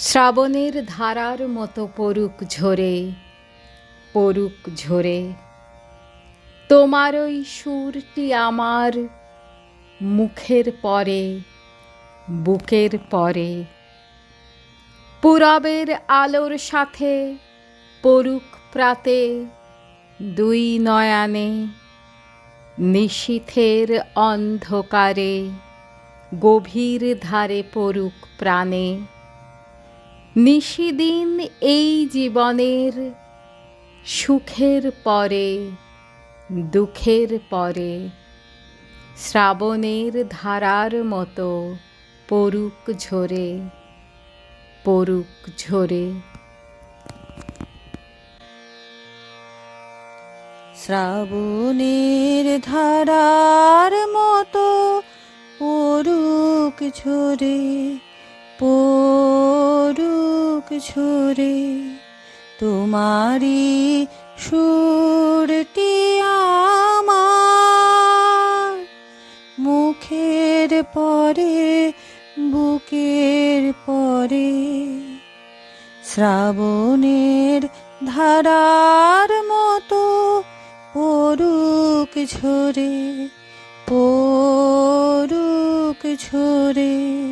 শ্রাবণের ধারার মতো পড়ুক ঝরে পড়ুক ঝরে। তোমার ওই সুরটি আমার মুখের পরে, বুকের পরে। পুরবের আলোর সাথে পড়ুক প্রাতে, দুই নয়ানে নিশীথের অন্ধকারে, গভীর ধারে পড়ুক প্রাণে। নিশিদিন এই জীবনের সুখের পরে, দুঃখের পরে, শ্রাবণের ধারার মতো পরুক ঝরে পরুক ঝরে। শ্রাবণের ধারার মতো পড়ুক ঝরে পড়ুক ঝরে তোমারি সুরটি আমার। মুখের পরে, বুকের পরে, শ্রাবণের ধারার মতো পড়ুক ঝরে পড়ুক ঝরে।